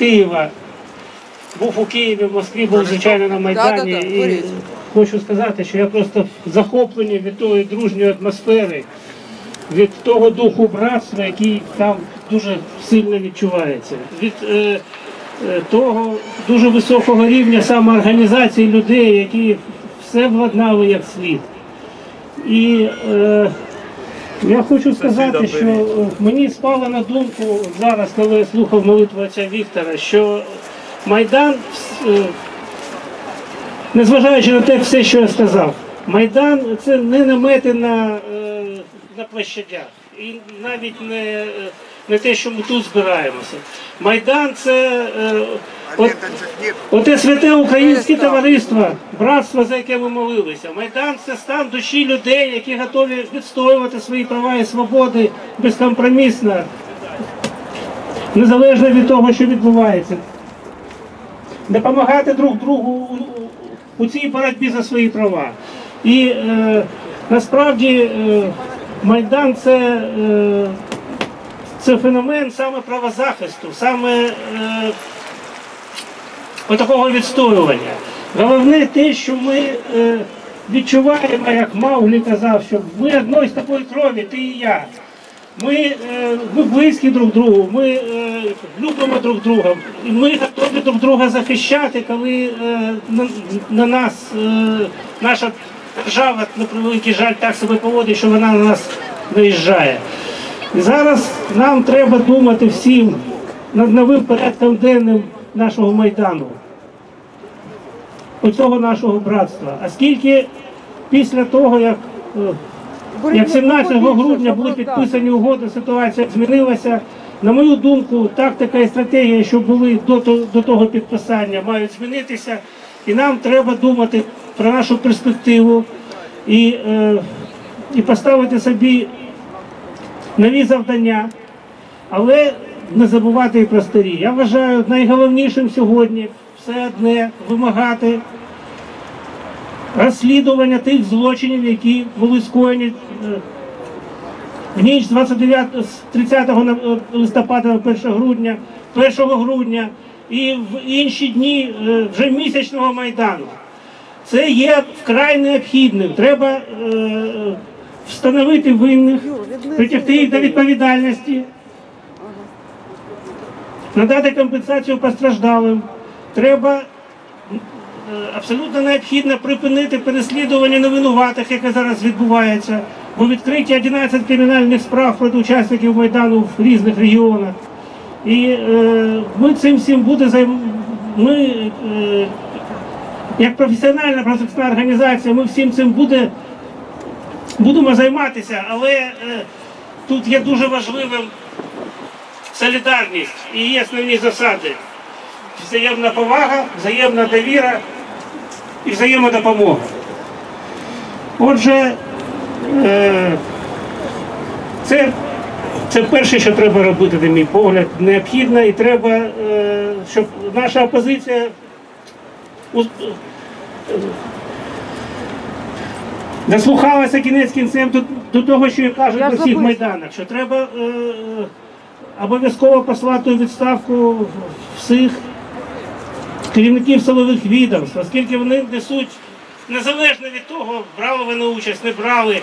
Києва. Був у Києві, в Москві, був звичайно на Майдані. І хочу сказати, що я просто захоплений від тої дружньої атмосфери, від того духу братства, який там дуже сильно відчувається. Від е, е, того дуже високого рівня самоорганізації людей, які все владнали як слід. І е, я хочу сказати, що е, мені спало на думку зараз, коли я слухав молитву отця Віктора, що Майдан, е, незважаючи на те все, що я сказав, Майдан це не намети на, е, на площадях. І навіть не, не те, що ми тут збираємося. Майдан це е, от, Оте святе українське товариство, братство, за яке ми молилися. Майдан це стан душі людей, які готові відстоювати свої права і свободи безкомпромісно, незалежно від того, що відбувається. Допомагати друг другу у, у- у цій боротьбі за свої права. І е, насправді е, Майдан це. Е, це феномен саме правозахисту, саме е, отакого відстоювання. Головне те, що ми е, відчуваємо, як Мауглі казав, що ми одної з такої крові, ти і я. Ми, ми близькі друг другу, ми любимо друг друга, і ми готові друг друга захищати, коли на, на нас наша держава, на превеликий жаль, так себе поводить, що вона на нас наїжджає. І зараз нам треба думати всім над новим порядком денним нашого майдану, оцього нашого братства. Оскільки після того, як, е, як 17 грудня були підписані угоди, ситуація змінилася. На мою думку, тактика і стратегія, що були до того підписання, мають змінитися. І нам треба думати про нашу перспективу і, е, і поставити собі нові завдання, але не забувати і про старі. Я вважаю найголовнішим сьогодні все одне вимагати розслідування тих злочинів, які були скоєні е, в ніч з 29, з 30 на- е, листопада на 1 грудня, 1 грудня і в інші дні е, вже місячного майдану. Це є вкрай необхідним. Треба е, встановити винних, притягти їх до відповідальності, надати компенсацію постраждалим. Треба е, абсолютно необхідно припинити переслідування невинуватих, яке зараз відбувається, бо відкриті 11 кримінальних справ проти учасників Майдану в різних регіонах. І е, ми цим всім буде займ... Ми, е, як професіональна професійна організація, ми всім цим буде, будемо займатися, але е, тут є дуже важливим солідарність і є основні засади. Взаємна повага, взаємна довіра і взаємодопомога. Отже, е, це, це перше, що треба робити, на мій погляд, необхідно, і треба, е, щоб наша опозиція дослухалася кінець кінцем до, до того, що я кажу на всіх майданах, що треба е, обов'язково послати у відставку всіх керівників силових відомств, оскільки вони несуть незалежно від того, брали вони участь, не брали.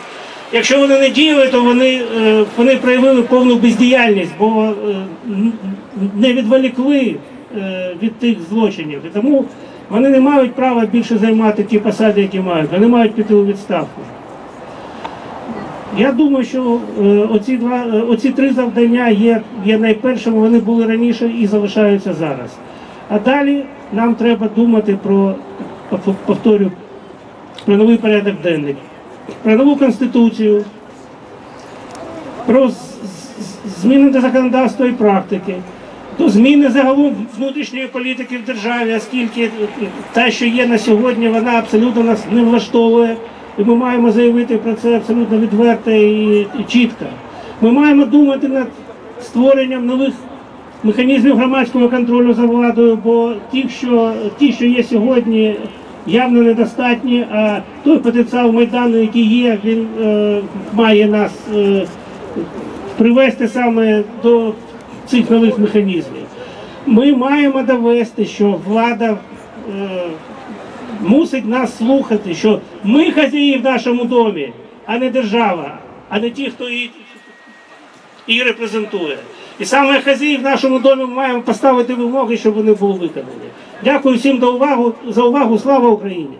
Якщо вони не діяли, то вони, е, вони проявили повну бездіяльність, бо е, не відволікли е, від тих злочинів. І тому вони не мають права більше займати ті посади, які мають. Вони мають піти у відставку. Я думаю, що оці, два, оці три завдання є, є найпершими, вони були раніше і залишаються зараз. А далі нам треба думати про, повторю, про новий порядок денний, про нову конституцію, про зміни до законодавства і практики, до зміни загалом внутрішньої політики в державі, оскільки те, що є на сьогодні, вона абсолютно нас не влаштовує. І ми маємо заявити про це абсолютно відверто і чітко. Ми маємо думати над створенням нових механізмів громадського контролю за владою, бо ті, що, ті, що є сьогодні, явно недостатні, а той потенціал Майдану, який є, він е, має нас е, привести саме до цих нових механізмів. ми маємо довести, що влада е, мусить нас слухати, що ми хазяї в нашому домі, а не держава, а не ті, хто її, її репрезентує. І саме хазяї в нашому домі маємо поставити вимоги, щоб вони були виконані. Дякую всім за увагу, за увагу. Слава Україні!